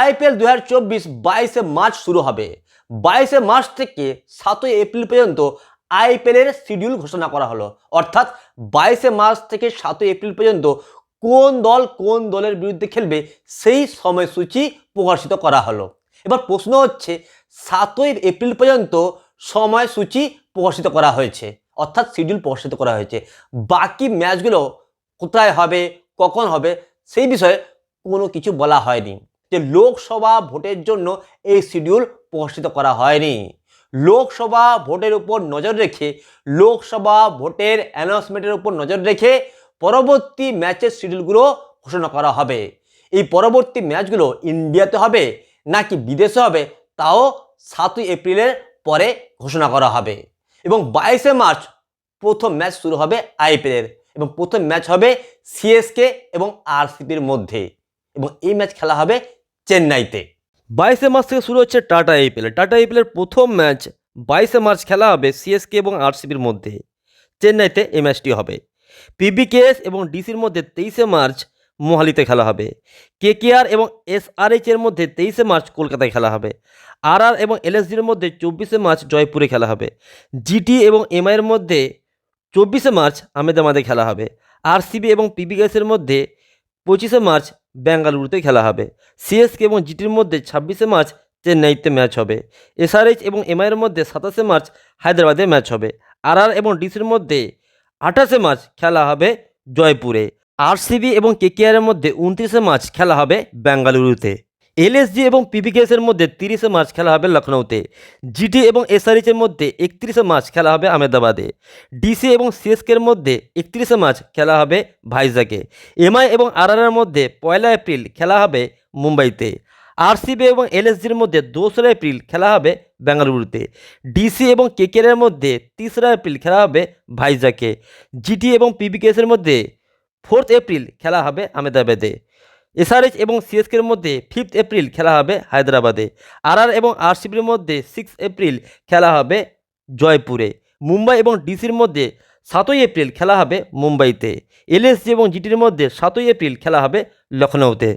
IPL দু হাজার চব্বিশ বাইশে মার্চ শুরু হবে। বাইশে মার্চ থেকে সাতই এপ্রিল পর্যন্ত আইপিএলের শিডিউল ঘোষণা করা হলো। অর্থাৎ বাইশে মার্চ থেকে সাতই এপ্রিল পর্যন্ত কোন দল কোন দলের বিরুদ্ধে খেলবে সেই সময়সূচি প্রকাশিত করা হলো। এবার প্রশ্ন হচ্ছে, সাতই এপ্রিল পর্যন্ত সময়সূচি প্রকাশিত করা হয়েছে, অর্থাৎ শিডিউল প্রকাশিত করা হয়েছে। বাকি ম্যাচগুলো কোথায় হবে, কখন হবে, সেই বিষয়ে কোনো কিছু বলা হয়নি। যে লোকসভা ভোটের জন্য এই শিডিউল প্রকাশিত করা হয়নি। লোকসভা ভোটের উপর নজর রেখে, লোকসভা ভোটের অ্যানাউন্সমেন্টের উপর নজর রেখে পরবর্তী ম্যাচের শিডিউলগুলো ঘোষণা করা হবে। এই পরবর্তী ম্যাচগুলো ইন্ডিয়াতে হবে নাকি বিদেশে হবে, তাও সাতই এপ্রিলের পরে ঘোষণা করা হবে। এবং বাইশে মার্চ প্রথম ম্যাচ শুরু হবে আইপিএলের এবং প্রথম ম্যাচ হবে সিএসকে এবং আরসিপির মধ্যে। এবং এই ম্যাচ খেলা হবে চেন্নাইতে। বাইশে মার্চ থেকে শুরু হচ্ছে টাটা আইপিএল টাটা আইপিএলের প্রথম ম্যাচ বাইশে মার্চ খেলা হবে সিএসকে এবং আরসিবির মধ্যে। চেন্নাইতে এই ম্যাচটি হবে। পিবিকেএস এবং ডিসির মধ্যে তেইশে মার্চ মোহালিতে খেলা হবে। কেকেআর এবং এসআরএইচ এর মধ্যে তেইশে মার্চ কলকাতায় খেলা হবে। আরআর এবং এলএসজির মধ্যে চব্বিশে মার্চ জয়পুরে খেলা হবে। জিটি এবং এমআইয়ের মধ্যে চব্বিশে মার্চ আহমেদাবাদে খেলা হবে। আরসিবি এবং পিবিকেএসের মধ্যে পঁচিশে মার্চ বেঙ্গালুরুতে খেলা হবে। সিএসকে এবং জিটির মধ্যে ছাব্বিশে মার্চ চেন্নাইতে ম্যাচ হবে। এসআরএইচ এবং এমআইয়ের মধ্যে সাতাশে মার্চ হায়দ্রাবাদে ম্যাচ হবে। আর আর এবং ডিসির মধ্যে আঠাশে মার্চ খেলা হবে জয়পুরে। আরসিবি এবং কেকেআরের মধ্যে উনত্রিশে মার্চ খেলা হবে বেঙ্গালুরুতে। এলএসজি এবং পিবিকেএসের মধ্যে তিরিশে মার্চ খেলা হবে লখনৌতে। জিটি এবং এসআরএইচের মধ্যে একত্রিশে মার্চ খেলা হবে আহমেদাবাদে। ডিসি এবং সিএসকের মধ্যে একত্রিশে মার্চ খেলা হবে ভাইজাকে। এমআই এবং আরআরের মধ্যে পয়লা এপ্রিল খেলা হবে মুম্বাইতে। আরসিবি এবং এলএসজির মধ্যে দোসরা এপ্রিল খেলা হবে বেঙ্গালুরুতে। ডিসি এবং কেকেরের মধ্যে তিসরা এপ্রিল খেলা হবে ভাইজাকে। জিটি এবং পিবিকেএসের মধ্যে ফোর্থ এপ্রিল খেলা হবে আহমেদাবাদে। এসআরএইচ এবং সিএসকের মধ্যে ফিফথ এপ্রিল খেলা হবে হায়দ্রাবাদে। আরআর এবং আরসিবির মধ্যে সিক্স এপ্রিল খেলা হবে জয়পুরে। মুম্বাই এবং ডিসির মধ্যে সাতই এপ্রিল খেলা হবে মুম্বাইতে। এলএসজি এবং জিটির মধ্যে সাতই এপ্রিল খেলা হবে লখনৌতে